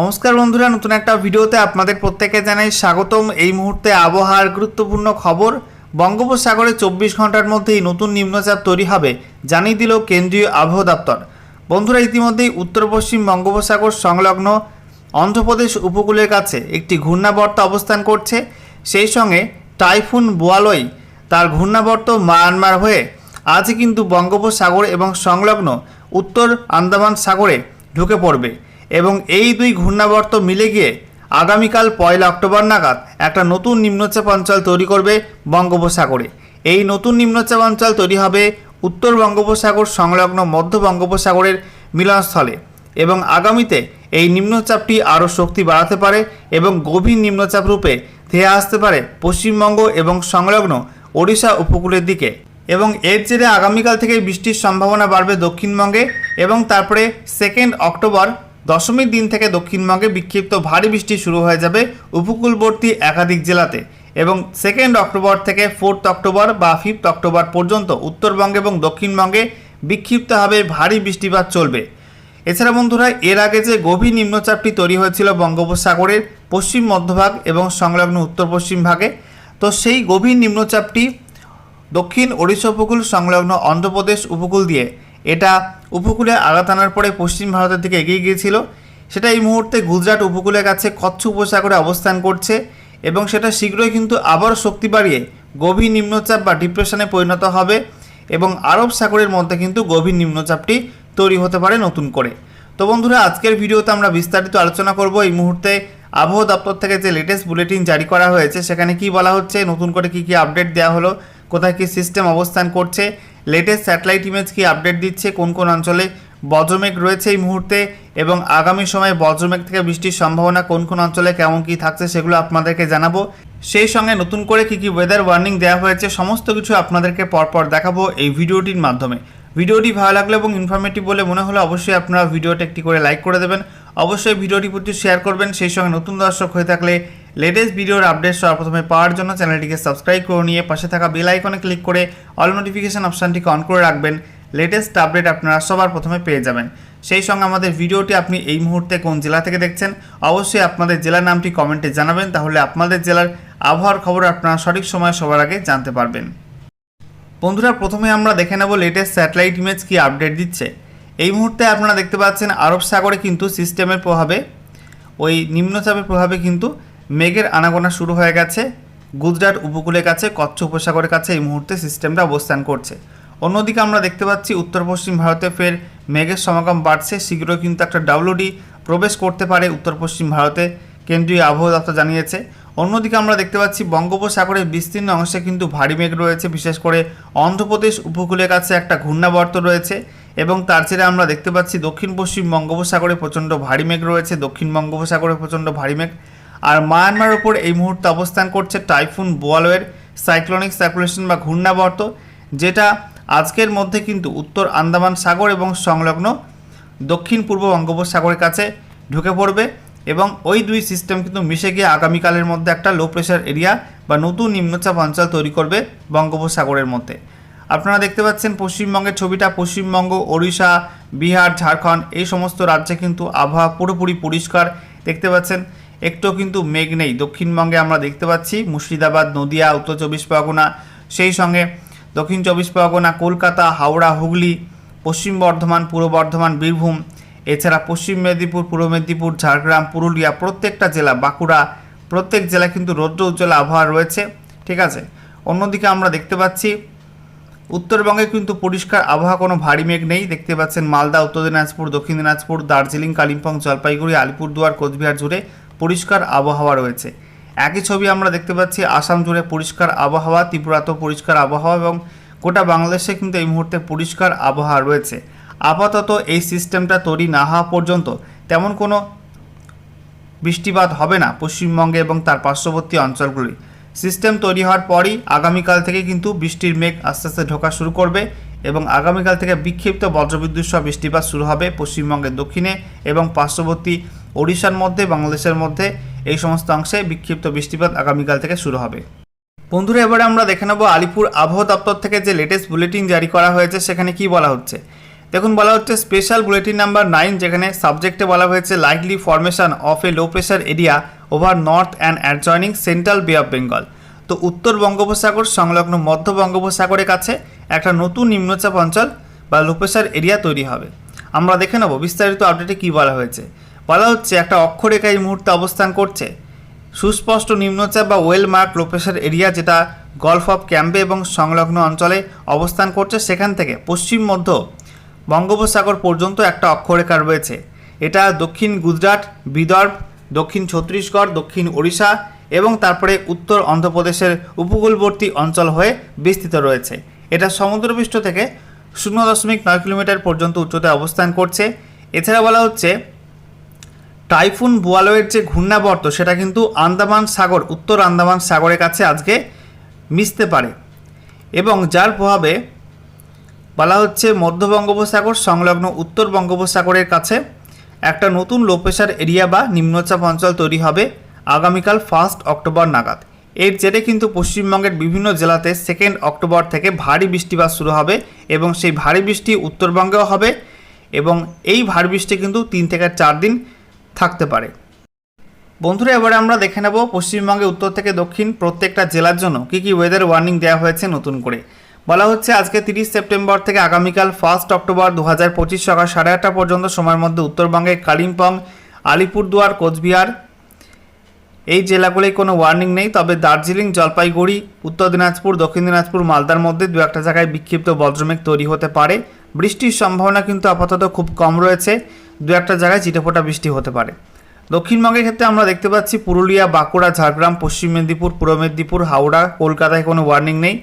নমস্কার বন্ধুরা, নতুন একটা ভিডিওতে আপনাদের প্রত্যেকে জানাই স্বাগতম। এই মুহূর্তে আবহাওয়ার গুরুত্বপূর্ণ খবর, বঙ্গোপসাগরে চব্বিশ ঘণ্টার মধ্যেই নতুন নিম্নচাপ তৈরি হবে, জানিয়ে দিল কেন্দ্রীয় আবহাওয়া দপ্তর। বন্ধুরা, ইতিমধ্যেই উত্তর পশ্চিম বঙ্গোপসাগর সংলগ্ন অন্ধ্রপ্রদেশ উপকূলের কাছে একটি ঘূর্ণাবর্ত অবস্থান করছে। সেই সঙ্গে টাইফুন বোয়ালই তার ঘূর্ণাবর্ত মায়ানমার হয়ে আজ কিন্তু বঙ্গোপসাগর এবং সংলগ্ন উত্তর আন্দামান সাগরে ঢুকে পড়বে। এবং এই দুই ঘূর্ণাবর্ত মিলে গিয়ে আগামীকাল পয়লা অক্টোবর নাগাদ একটা নতুন নিম্নচাপ অঞ্চল তৈরি করবে বঙ্গোপসাগরে। এই নতুন নিম্নচাপ অঞ্চল তৈরি হবে উত্তর বঙ্গোপসাগর সংলগ্ন মধ্য বঙ্গোপসাগরের মিলনস্থলে এবং আগামীতে এই নিম্নচাপটি আরও শক্তি বাড়াতে পারে এবং গভীর নিম্নচাপ রূপে ধেয়ে আসতে পারে পশ্চিমবঙ্গ এবং সংলগ্ন ওড়িশা উপকূলের দিকে এবং এর জেরে আগামীকাল থেকে বৃষ্টির সম্ভাবনা বাড়বে দক্ষিণবঙ্গে এবং তারপরে সেকেন্ড অক্টোবর দশমীর দিন থেকে দক্ষিণবঙ্গে বিক্ষিপ্ত ভারী বৃষ্টি শুরু হয়ে যাবে উপকূলবর্তী একাধিক জেলাতে এবং সেকেন্ড অক্টোবর থেকে ফোর্থ অক্টোবর বা ফিফথ অক্টোবর পর্যন্ত উত্তরবঙ্গে এবং দক্ষিণবঙ্গে বিক্ষিপ্তভাবে ভারী বৃষ্টিপাত চলবে। এছাড়া বন্ধুরা, এর আগে যে গভীর নিম্নচাপটি তৈরি হয়েছিল বঙ্গোপসাগরের পশ্চিম মধ্যভাগ এবং সংলগ্ন উত্তর পশ্চিম ভাগে, তো সেই গভীর নিম্নচাপটি দক্ষিণ ওড়িশা উপকূল, সংলগ্ন অন্ধ্রপ্রদেশ উপকূল দিয়ে, এটা উপকূলে আঘাত আনার পরে পশ্চিম ভারতের দিকে এগিয়ে গিয়েছিল। সেটা এই মুহূর্তে গুজরাট উপকূলের কাছে কচ্ছ উপসাগরে অবস্থান করছে এবং সেটা শীঘ্রই কিন্তু আবার শক্তি বাড়িয়ে গভীর নিম্নচাপ বা ডিপ্রেশনে পরিণত হবে এবং আরব সাগরের মধ্যে কিন্তু গভীর নিম্নচাপটি তৈরি হতে পারে নতুন করে। তো বন্ধুরা, আজকের ভিডিওতে আমরা বিস্তারিত আলোচনা করব এই মুহূর্তে আবহাওয়া দপ্তর থেকে যে লেটেস্ট বুলেটিন জারি করা হয়েছে, সেখানে কি বলা হচ্ছে, নতুন করে কি কি আপডেট দেওয়া হলো, কোথায় কি সিস্টেম অবস্থান করছে লেটেস্ট স্যাটেলাইট ইমেজ কি আপডেট দিচ্ছে? কোন কোন অঞ্চলে বজ্রমেঘ রয়েছে এই মুহূর্তে? এবং আগামী সময়ে বজ্রমেঘ থেকে বৃষ্টির সম্ভাবনা কোন কোন অঞ্চলে কেমন কি থাকছে সেগুলো আপনাদেরকে জানাব। সেই সঙ্গে নতুন করে কি কি ওয়েদার ওয়ার্নিং দেওয়া হয়েছে সমস্ত কিছু আপনাদেরকে পরপর দেখাবো এই ভিডিওটির মাধ্যমে। ভিডিওটি ভালো লাগলে এবং ইনফরমেটিভ বলে মনে হলে অবশ্যই আপনারা ভিডিওটা একটি করে লাইক করে দেবেন। অবশ্যই ভিডিওটি প্রতি শেয়ার করবেন। সেই সঙ্গে নতুন দর্শক হয়ে থাকলে লেটেস্ট ভিডিওর আপডেট সবার প্রথমে পাওয়ার জন্য চ্যানেলটিকে সাবস্ক্রাইব করে নিয়ে পাশে থাকা বেল আইকনে ক্লিক করে অল নোটিফিকেশান অপশানটিকে অন করে রাখবেন। লেটেস্ট আপডেট আপনারা সবার প্রথমে পেয়ে যাবেন। সেই সঙ্গে আমাদের ভিডিওটি আপনি এই মুহূর্তে কোন জেলা থেকে দেখছেন, অবশ্যই আপনাদের জেলার নামটি কমেন্টে জানাবেন, তাহলে আপনাদের জেলার আবহাওয়ার খবর আপনারা সঠিক সময়ে সবার আগে জানতে পারবেন। বন্ধুরা, প্রথমে আমরা দেখে নেব লেটেস্ট স্যাটেলাইট ইমেজ কি আপডেট দিচ্ছে। এই মুহূর্তে আপনারা দেখতে পাচ্ছেন আরব সাগরে কিন্তু সিস্টেমের প্রভাবে, ওই নিম্নচাপের প্রভাবে কিন্তু মেঘের আনাগোনা শুরু হয়ে গেছে। গুজরাট উপকূলের কাছে কচ্ছ উপসাগরের কাছে এই মুহূর্তে সিস্টেমটা অবস্থান করছে। অন্যদিকে আমরা দেখতে পাচ্ছি উত্তর পশ্চিম ভারতে ফের মেঘের সমাগম বাড়ছে। শীঘ্রই কিন্তু একটা ডাব্লুডি প্রবেশ করতে পারে উত্তর পশ্চিম ভারতে। কেন্দ্রীয় আবহাওয়া দপ্তর জানিয়েছে। অন্যদিকে আমরা দেখতে পাচ্ছি, বঙ্গোপসাগরের বিস্তীর্ণ অংশে কিন্তু ভারী মেঘ রয়েছে। বিশেষ করে অন্ধ্রপ্রদেশ উপকূলের কাছে একটা ঘূর্ণাবর্ত রয়েছে এবং তার ছেড়ে আমরা দেখতে পাচ্ছি দক্ষিণ পশ্চিম বঙ্গোপসাগরে প্রচণ্ড ভারী মেঘ রয়েছে। দক্ষিণ বঙ্গোপসাগরে প্রচণ্ড ভারী মেঘ। আর মায়ানমার উপর এই মুহূর্তে অবস্থান করছে টাইফুন বোয়ালোয়ের সাইক্লোনিক সার্কুলেশন বা ঘূর্ণাবর্ত, যেটা আজকের মধ্যে কিন্তু উত্তর আন্দামান সাগর এবং সংলগ্ন দক্ষিণ পূর্ব বঙ্গোপসাগরের কাছে ঢুকে পড়বে এবং ওই দুই সিস্টেম কিন্তু মিশে গিয়ে আগামীকালের মধ্যে একটা লো প্রেশার এরিয়া বা নতুন নিম্নচাপ অঞ্চল তৈরি করবে বঙ্গোপসাগরের মধ্যে। আপনারা দেখতে পাচ্ছেন পশ্চিমবঙ্গের ছবিটা, পশ্চিমবঙ্গ, ওড়িশা, বিহার, ঝাড়খণ্ড, এই সমস্ত রাজ্যে কিন্তু আবহাওয়া পুরোপুরি পরিষ্কার। দেখতে পাচ্ছেন একটু কিন্তু মেঘ নেই। দক্ষিণবঙ্গে আমরা দেখতে পাচ্ছি মুর্শিদাবাদ, নদিয়া, উত্তর চব্বিশ পরগনা, সেই সঙ্গে দক্ষিণ চব্বিশ পরগনা, কলকাতা, হাওড়া, হুগলি, পশ্চিম বর্ধমান, পূর্ব বর্ধমান, বীরভূম, এছাড়া পশ্চিম মেদিনীপুর, পূর্ব মেদিনীপুর, ঝাড়গ্রাম, পুরুলিয়া, প্রত্যেকটা জেলা, বাঁকুড়া, প্রত্যেক জেলা কিন্তু রৌদ্র উজ্জ্বল আবহাওয়া রয়েছে, ঠিক আছে? অন্যদিকে আমরা দেখতে পাচ্ছি, উত্তরবঙ্গে কিন্তু পরিষ্কার আবহাওয়া, কোনো ভারী মেঘ নেই। দেখতে পাচ্ছেন মালদা, উত্তর দিনাজপুর, দক্ষিণ দিনাজপুর, দার্জিলিং, কালিম্পং, জলপাইগুড়ি, আলিপুরদুয়ার, কোচবিহার জুড়ে পরিষ্কার আবহাওয়া রয়েছে। একই ছবি আমরা দেখতে পাচ্ছি, আসাম জুড়ে পরিষ্কার আবহাওয়া, ত্রিপুরাতেও পরিষ্কার আবহাওয়া এবং গোটা বাংলাদেশে কিন্তু এই মুহূর্তে পরিষ্কার আবহাওয়া রয়েছে। আপাতত এই সিস্টেমটা তৈরি না হওয়া পর্যন্ত তেমন কোনো বৃষ্টিপাত হবে না পশ্চিমবঙ্গে এবং তার পার্শ্ববর্তী অঞ্চলগুলি। সিস্টেম তৈরি হওয়ার পরই আগামীকাল থেকে কিন্তু বৃষ্টির মেঘ আস্তে আস্তে ঢোকা শুরু করবে এবং আগামীকাল থেকে বিক্ষিপ্ত বজ্রবিদ্যুৎ সহ বৃষ্টিপাত শুরু হবে পশ্চিমবঙ্গের দক্ষিণে এবং পার্শ্ববর্তী ওড়িশার মধ্যে, বাংলাদেশের মধ্যে এই সমস্ত অংশে বিক্ষিপ্ত বৃষ্টিপাত আগামীকাল থেকে শুরু হবে। বন্ধুরা, এবারে আমরা দেখে নেব আলিপুর আবহাওয়া দপ্তর থেকে যে লেটেস্ট বুলেটিন জারি করা হয়েছে, সেখানে কি বলা হচ্ছে? দেখুন, বলা হচ্ছে স্পেশাল বুলেটিন নাম্বার নাইন যেখানে সাবজেক্টে বলা হয়েছে likely formation of a low pressure area over north and adjoining central Bay of Bengal তো উত্তর বঙ্গোপসাগর সংলগ্ন মধ্য বঙ্গোপসাগরের কাছে একটা নতুন নিম্নচাপ অঞ্চল বা লো প্রেশার এরিয়া তৈরি হবে। আমরা দেখে নেব বিস্তারিত আপডেটে কী বলা হয়েছে। বলা হচ্ছে, একটা অক্ষরেখা এই মুহূর্তে অবস্থান করছে। সুস্পষ্ট নিম্নচাপ বা well marked low pressure area যেটা গলফ অফ ক্যাম্পে এবং সংলগ্ন অঞ্চলে অবস্থান করছে সেখান থেকে। পশ্চিম মধ্য বঙ্গোপসাগর পর্যন্ত একটা অক্ষরেখা রয়েছে। এটা দক্ষিণ গুজরাট, বিদর্ভ, দক্ষিণ ছত্তিশগড়, দক্ষিণ ওড়িশা এবং তারপরে উত্তর অন্ধ্রপ্রদেশের উপকূলবর্তী অঞ্চল হয়ে বিস্তৃত রয়েছে। এটা সমুদ্রপৃষ্ঠ থেকে শূন্য দশমিক নয় কিলোমিটার পর্যন্ত উচ্চতায় অবস্থান করছে। এছাড়া বলা হচ্ছে টাইফুন বুয়ালোয়ের যে ঘূর্ণাবর্ত, সেটা কিন্তু আন্দামান সাগর, উত্তর আন্দামান সাগরের কাছে আজকে মিশতে পারে। এবং যার প্রভাবে বলা হচ্ছে মধ্য বঙ্গোপসাগর সংলগ্ন উত্তর বঙ্গোপসাগরের কাছে একটা নতুন লো প্রেশার এরিয়া বা নিম্নচাপ অঞ্চল তৈরি হবে আগামীকাল ফার্স্ট অক্টোবর নাগাদ। এর জেরে কিন্তু পশ্চিমবঙ্গের বিভিন্ন জেলাতে সেকেন্ড অক্টোবর থেকে ভারী বৃষ্টিপাত শুরু হবে এবং সেই ভারী বৃষ্টি উত্তরবঙ্গেও হবে এবং এই ভারী বৃষ্টি কিন্তু তিন থেকে চার দিন থাকতে পারে। বন্ধুরা, এবারে আমরা দেখে নেব পশ্চিমবঙ্গে উত্তর থেকে দক্ষিণ প্রত্যেকটা জেলার জন্য কী কী ওয়েদার ওয়ার্নিং দেওয়া হয়েছে নতুন করে। বলা হচ্ছে আজকে তিরিশ সেপ্টেম্বর থেকে আগামীকাল ফার্স্ট অক্টোবর দু হাজার পঁচিশ সকাল সাড়ে আটটা পর্যন্ত সময়ের মধ্যে উত্তরবঙ্গে কালিম্পং, আলিপুরদুয়ার, কোচবিহার এই জেলাগুলোয় কোনো ওয়ার্নিং নেই। তবে দার্জিলিং, জলপাইগুড়ি, উত্তর দিনাজপুর, দক্ষিণ দিনাজপুর, মালদার মধ্যে দু একটা জায়গায় বিক্ষিপ্ত বজ্রমেঘ তৈরি হতে পারে। বৃষ্টির সম্ভাবনা কিন্তু আপাতত খুব কম রয়েছে। দু একটা জায়গায় চিটেফোঁটা বৃষ্টি হতে পারে। দক্ষিণবঙ্গের ক্ষেত্রে আমরা দেখতে পাচ্ছি পুরুলিয়া, বাঁকুড়া, ঝাড়গ্রাম, পশ্চিম মেদিনীপুর, পূর্ব মেদিনীপুর, হাওড়া, কলকাতায় কোনো ওয়ার্নিং নেই।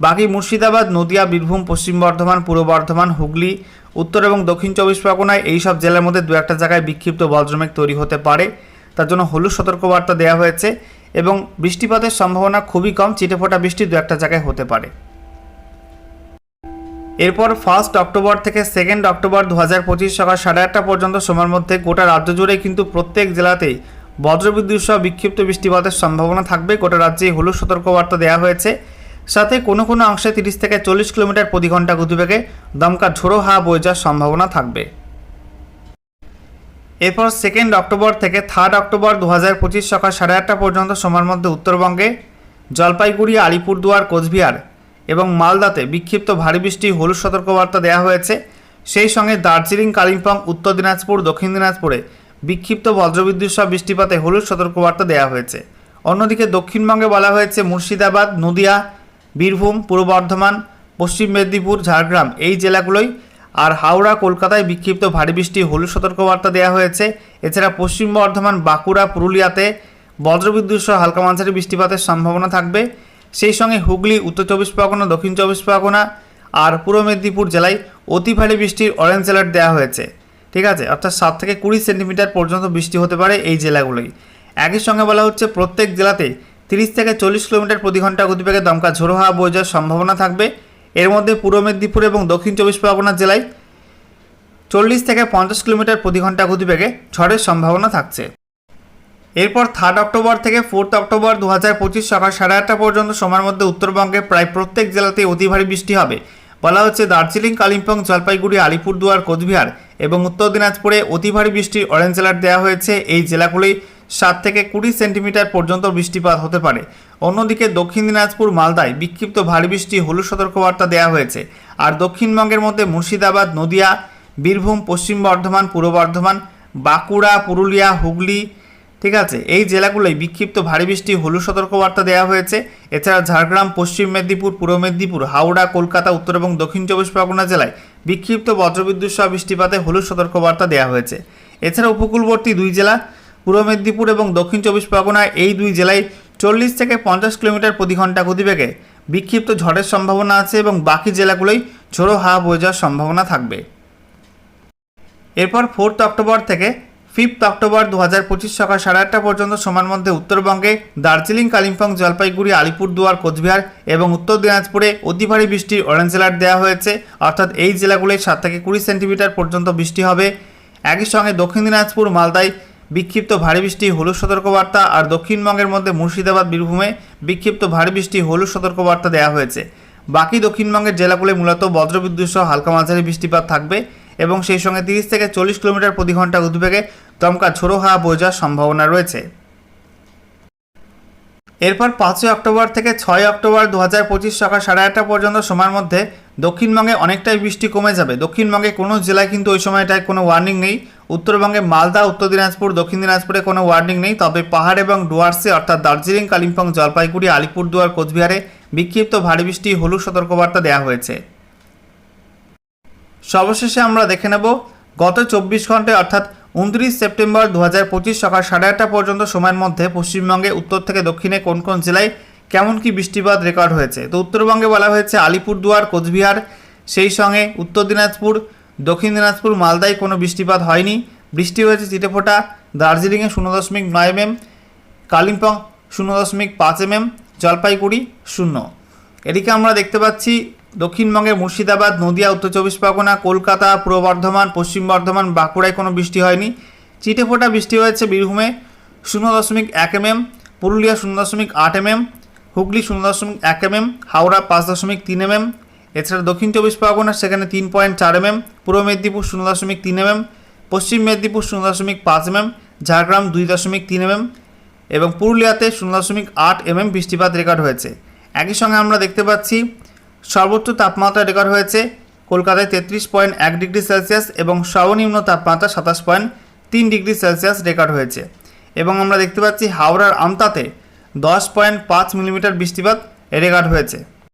বাকি মুর্শিদাবাদ, নদিয়া, বীরভূম, পশ্চিম বর্ধমান, পূর্ব বর্ধমান, হুগলি, উত্তর এবং দক্ষিণ চব্বিশ পরগনায় এই সব জেলার মধ্যে দু একটা জায়গায় বিক্ষিপ্ত বজ্রমেঘ তৈরি হতে পারে। তার জন্য হলুদ সতর্কবার্তা দেওয়া হয়েছে এবং বৃষ্টিপাতের সম্ভাবনা খুবই কম। চিটেফোঁটা বৃষ্টি দু একটা জায়গায় হতে পারে। এরপর ফার্স্ট অক্টোবর থেকে সেকেন্ড অক্টোবর দু হাজার পঁচিশ সকাল সাড়ে আটটা পর্যন্ত সময়ের মধ্যে গোটা রাজ্য জুড়ে কিন্তু প্রত্যেক জেলাতেই বজ্রবিদ্যুৎ সহ বিক্ষিপ্ত বৃষ্টিপাতের সম্ভাবনা থাকবে। গোটা রাজ্যে হলুদ সতর্কবার্তা দেওয়া হয়েছে। সাথে কোনো কোনো অংশে তিরিশ থেকে চল্লিশ কিলোমিটার প্রতি ঘণ্টা গতিবেগে দমকা ঝোড়ো হাওয়া বয়ে যাওয়ার সম্ভাবনা থাকবে। এরপর সেকেন্ড অক্টোবর থেকে থার্ড অক্টোবর দু হাজার পঁচিশ সকাল সাড়ে আটটা পর্যন্ত সময়ের মধ্যে উত্তরবঙ্গে জলপাইগুড়ি, আলিপুরদুয়ার, কোচবিহার এবং মালদাতে বিক্ষিপ্ত ভারী বৃষ্টি, হলুদ সতর্কবার্তা দেওয়া হয়েছে। সেই সঙ্গে দার্জিলিং, কালিম্পং, উত্তর দিনাজপুর, দক্ষিণ দিনাজপুরে বিক্ষিপ্ত বজ্রবিদ্যুৎ সহ বৃষ্টিপাতে হলুদ সতর্কবার্তা দেওয়া হয়েছে। অন্যদিকে দক্ষিণবঙ্গে বলা হয়েছে, মুর্শিদাবাদ, নদিয়া, বীরভূম, পূর্ব বর্ধমান, পশ্চিম মেদিনীপুর, ঝাড়গ্রাম এই জেলাগুলোই আর হাওড়া, কলকাতায় বিক্ষিপ্ত ভারী বৃষ্টি, হলুদ সতর্কবার্তা দেওয়া হয়েছে। এছাড়া পশ্চিম বর্ধমান, বাঁকুড়া, পুরুলিয়াতে বজ্রবিদ্যুৎ সহ হালকা মাঝারি বৃষ্টিপাতের সম্ভাবনা থাকবে। সেই সঙ্গে হুগলি, উত্তর চব্বিশ পরগনা, দক্ষিণ চব্বিশ পরগনা আর পূর্ব মেদিনীপুর জেলায় অতি ভারী বৃষ্টির অরেঞ্জ অ্যালার্ট দেওয়া হয়েছে। ঠিক আছে? অর্থাৎ সাত থেকে কুড়ি সেন্টিমিটার পর্যন্ত বৃষ্টি হতে পারে এই জেলাগুলোই একই সঙ্গে বলা হচ্ছে, প্রত্যেক জেলাতে তিরিশ থেকে চল্লিশ কিলোমিটার প্রতি ঘণ্টা গতিবেগে দমকা ঝোড়ো হাওয়া বয়ে যাওয়ার সম্ভাবনা থাকবে। এর মধ্যে পূর্ব মেদিনীপুর এবং দক্ষিণ চব্বিশ পরগনা জেলায় চল্লিশ থেকে পঞ্চাশ কিলোমিটার প্রতি ঘণ্টা গতিবেগে ঝড়ের সম্ভাবনা থাকছে। এরপর থার্ড অক্টোবর থেকে ফোর্থ অক্টোবর দু হাজার পঁচিশ সকাল সাড়ে আটটা পর্যন্ত সময়ের মধ্যে উত্তরবঙ্গে প্রায় প্রত্যেক জেলাতেই অতি ভারী বৃষ্টি হবে। বলা হচ্ছে দার্জিলিং, কালিম্পং, জলপাইগুড়ি, আলিপুরদুয়ার, কোচবিহার এবং উত্তর দিনাজপুরে অতি ভারী বৃষ্টির অরেঞ্জ অ্যালার্ট দেওয়া হয়েছে। এই জেলাগুলি সাত থেকে কুড়ি সেন্টিমিটার পর্যন্ত বৃষ্টিপাত হতে পারে। অন্যদিকে দক্ষিণ দিনাজপুর, মালদায় বিক্ষিপ্ত ভারী বৃষ্টি হলুদ সতর্কবার্তা দেওয়া হয়েছে। আর দক্ষিণবঙ্গের মধ্যে মুর্শিদাবাদ, নদিয়া, বীরভূম, পশ্চিম বর্ধমান, পূর্ব বর্ধমান, বাঁকুড়া, পুরুলিয়া, হুগলি ঠিক আছে, এই জেলাগুলোয় বিক্ষিপ্ত ভারী বৃষ্টি, হলুদ সতর্কবার্তা দেওয়া হয়েছে। এছাড়া ঝাড়গ্রাম, পশ্চিম মেদিনীপুর, পূর্ব মেদিনীপুর, হাওড়া, কলকাতা, উত্তর এবং দক্ষিণ চব্বিশ পরগনা জেলায় বিক্ষিপ্ত বজ্রবিদ্যুৎ সহ বৃষ্টিপাতে হলুদ সতর্কবার্তা দেওয়া হয়েছে। এছাড়া উপকূলবর্তী দুই জেলা, পূর্ব মেদিনীপুর এবং দক্ষিণ চব্বিশ পরগনা, এই দুই জেলায় চল্লিশ থেকে পঞ্চাশ কিলোমিটার প্রতি ঘণ্টা গতিবেগে বিক্ষিপ্ত ঝড়ের সম্ভাবনা আছে এবং বাকি জেলাগুলোই ঝোড়ো হাওয়া বয়ে যাওয়ার সম্ভাবনা থাকবে। এরপর ফোর্থ অক্টোবর থেকে ফিফথ অক্টোবর দু হাজার পঁচিশ সকাল সাড়ে আটটা পর্যন্ত সময়ের মধ্যে উত্তরবঙ্গে দার্জিলিং, কালিম্পং, জলপাইগুড়ি, আলিপুরদুয়ার, কোচবিহার এবং উত্তর দিনাজপুরে অতি ভারী বৃষ্টির অরেঞ্জ অ্যালার্ট দেওয়া হয়েছে। অর্থাৎ এই জেলাগুলোয় সাত থেকে কুড়ি সেন্টিমিটার পর্যন্ত বৃষ্টি হবে। একই সঙ্গে দক্ষিণ দিনাজপুর, মালদায় বিক্ষিপ্ত ভারী বৃষ্টি, হলুদ সতর্কবার্তা আর দক্ষিণবঙ্গের মধ্যে মুর্শিদাবাদ, বীরভূমে বিক্ষিপ্ত ভারী বৃষ্টি, হলুদ সতর্কবার্তা দেওয়া হয়েছে। বাকি দক্ষিণবঙ্গের জেলাগুলি মূলত বজ্রবিদ্যুৎ সহ হালকা মাঝারি বৃষ্টিপাত থাকবে। এবং সেই সঙ্গে তিরিশ থেকে চল্লিশ কিলোমিটার প্রতি ঘণ্টা উদ্বেগে দমকা ঝোড়ো হাওয়া যাওয়ার সম্ভাবনা রয়েছে। এরপর পাঁচই অক্টোবর থেকে ছয় অক্টোবর দু হাজার পঁচিশ সকাল সাড়ে আটটা পর্যন্ত সময়ের মধ্যে দক্ষিণবঙ্গে অনেকটাই বৃষ্টি কমে যাবে। দক্ষিণবঙ্গে কোনো জেলায় কিন্তু ওই সময়টায় কোনো ওয়ার্নিং নেই। উত্তরবঙ্গে মালদা, উত্তর দিনাজপুর, দক্ষিণ দিনাজপুরে কোনো ওয়ার্নিং নেই। তবে পাহাড় এবং ডুয়ার্সে অর্থাৎ দার্জিলিং, কালিম্পং, জলপাইগুড়ি, আলিপুরদুয়ার, কোচবিহারে বিক্ষিপ্ত ভারী বৃষ্টি, হলুদ সতর্কবার্তা দেওয়া হয়েছে। সর্বশেষে আমরা দেখে নেব, গত চব্বিশ ঘন্টায় অর্থাৎ উনত্রিশ সেপ্টেম্বর দু হাজার পঁচিশ সকাল সাড়ে আটটা পর্যন্ত সময়ের মধ্যে পশ্চিমবঙ্গে, উত্তর থেকে দক্ষিণে কোন কোন জেলায় কেমন কি বৃষ্টিপাত রেকর্ড হয়েছে? তো উত্তরবঙ্গে বলা হয়েছে আলিপুরদুয়ার, কোচবিহার, সেই সঙ্গে উত্তর দিনাজপুর, দক্ষিণ দিনাজপুর, মালদায় কোনো বৃষ্টিপাত হয়নি। বৃষ্টি হয়েছে চিটেফোঁটা, দার্জিলিংয়ে শূন্য দশমিক নয় এমএম, কালিম্পং শূন্য দশমিক পাঁচ এমএম, জলপাইগুড়ি শূন্য। এদিকে আমরা দেখতে পাচ্ছি দক্ষিণবঙ্গে মুর্শিদাবাদ, নদিয়া, উত্তর চব্বিশ পরগনা, কলকাতা, পূর্ব বর্ধমান, পশ্চিম বর্ধমান, বাঁকুড়ায় কোনো বৃষ্টি হয়নি। চিটেফোঁটা বৃষ্টি হয়েছে বীরভূমে, শূন্য দশমিক এক এমএম, পুরুলিয়া শূন্য দশমিক আট এমএম, হুগলি শূন্য দশমিক এক এমএম, হাওড়া পাঁচ দশমিক তিন এমএম, এছাড়া দক্ষিণ চব্বিশ পরগনা সেখানে তিন পয়েন্ট চার এমএম, পূর্ব মেদিনীপুর শূন্য দশমিক তিন এমএম, পশ্চিম মেদিনীপুর শূন্য দশমিক পাঁচ এমএম, ঝাড়গ্রাম দুই দশমিক তিন এমএম এবং পুরুলিয়াতে শূন্য দশমিক আট এমএম বৃষ্টিপাত রেকর্ড হয়েছে। একই সঙ্গে আমরা দেখতে পাচ্ছি সর্বোচ্চ তাপমাত্রা রেকর্ড হয়েছে কলকাতায় তেত্রিশ পয়েন্ট এক ডিগ্রি সেলসিয়াস এবং সর্বনিম্ন তাপমাত্রা সাতাশ পয়েন্ট তিন ডিগ্রি সেলসিয়াস রেকর্ড হয়েছে। এবং আমরা দেখতে পাচ্ছি হাওড়ার আমতাতে দশ পয়েন্ট পাঁচ মিলিমিটার বৃষ্টিপাত রেকর্ড হয়েছে।